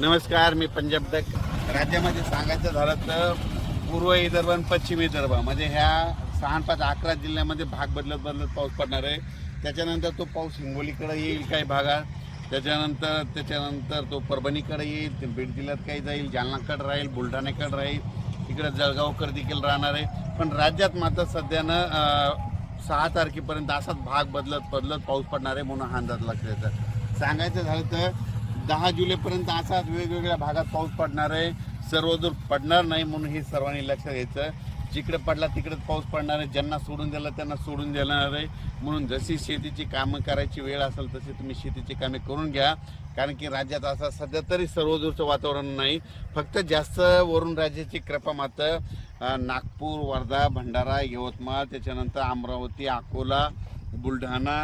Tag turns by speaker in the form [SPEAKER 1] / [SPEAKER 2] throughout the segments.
[SPEAKER 1] नमस्कार मी पंजाब दक राज्यामध्ये सांगायचं झालं तर पूर्व विदर्भ आणि पश्चिम विदर्भ म्हणजे ह्या सहा पाच अकरा जिल्ह्यामध्ये भाग बदलत बदलत पाऊस पडणार आहे. त्याच्यानंतर तो पाऊस हिंगोलीकडे येईल काही भागात. त्याच्यानंतर त्याच्यानंतर तो परभणीकडे येईल ते बीड जिल्ह्यात काही जाईल जालनाकडे राहील बुलढाण्याकडे राहील. इकडे जळगावकर देखील राहणार आहे. पण राज्यात मात्र सध्यानं सहा तारखेपर्यंत असाच भाग बदलत बदलत पाऊस पडणार आहे म्हणून हा अंदाज लक्षात येतात सांगायचं झालं तर दहा जुलैपर्यंत असाच वेगवेगळ्या भागात पाऊस पडणार आहे. सर्वदूर पडणार नाही म्हणून हे सर्वांनी लक्षात घ्यायचं जिकडे पडला तिकडे पाऊस पडणार आहे. ज्यांना सोडून दिला त्यांना सोडून देणार आहे. म्हणून जशी शेतीची कामं करायची वेळ असेल तशी तुम्ही शेतीची कामे करून घ्या. कारण की राज्यात असं सध्या तरी सर्वदूरचं वातावरण नाही. फक्त जास्त वरून राज्याची कृपा मात्र नागपूर वर्धा भंडारा यवतमाळ त्याच्यानंतर अमरावती अकोला बुलढाणा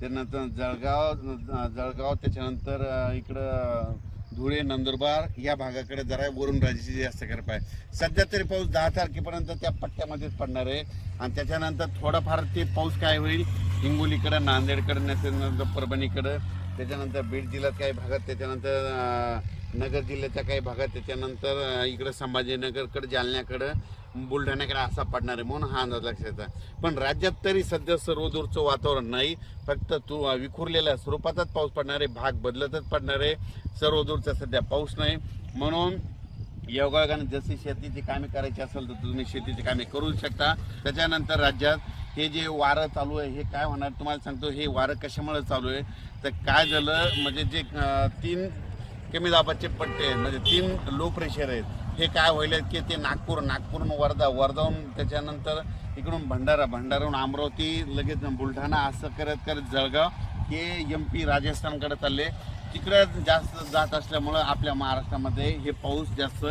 [SPEAKER 1] त्यानंतर जळगाव जळगाव त्याच्यानंतर इकडं धुळे नंदुरबार या भागाकडे जरा वरून राजेची जास्त करप आहे. सध्या तरी पाऊस दहा तारखेपर्यंत त्या पट्ट्यामध्येच पडणार आहे. आणि त्याच्यानंतर थोडाफार ते पाऊस काय होईल? हिंगोलीकडं नांदेडकडं त्याच्यानंतर परभणीकडं. त्याच्यानंतर बीड जिल्ह्यात काही भागात त्याच्यानंतर नगर जिल्ह्याच्या काही भागात त्याच्यानंतर इकडं संभाजीनगरकडं जालन्याकडं बुलढाण्याकडे असा पडणार आहे म्हणून हा अंदाज लक्षात येतात पण राज्यात तरी सध्या सर्वदूरचं वातावरण नाही. फक्त तू विखुरलेल्या स्वरूपातच पाऊस पडणार आहे भाग बदलतच पडणार आहे. सर्वदूरचा सध्या पाऊस नाही. म्हणून योगायोगाने जशी शेतीची कामे करायची असेल तर तुम्ही शेतीची कामे करू शकता. त्याच्यानंतर राज्यात हे जे वारं चालू आहे हे काय होणार तुम्हाला सांगतो हे वारं कशामुळे चालू आहे? तर काय झालं म्हणजे जे तीन कमी दाबाचे पट्टे आहेत म्हणजे तीन लो प्रेशर आहेत हे काय व्हायले की ते नागपूर नागपूरहून वर्धा वर्धाहून त्याच्यानंतर इकडून भंडारा भंडाराहून अमरावती लगेच बुलढाणा असं करत करत जळगाव हे एम पी राजस्थानकडे चालले. तिकडे जास्त जात असल्यामुळं आपल्या महाराष्ट्रामध्ये हे पाऊस जास्त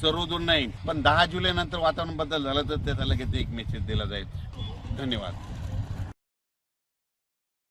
[SPEAKER 1] सर्वदूर नाही. पण दहा जुलै नंतर वातावरण बदल झालं तर त्याचा लगेच एक मेसेज दिला जाईल. धन्यवाद.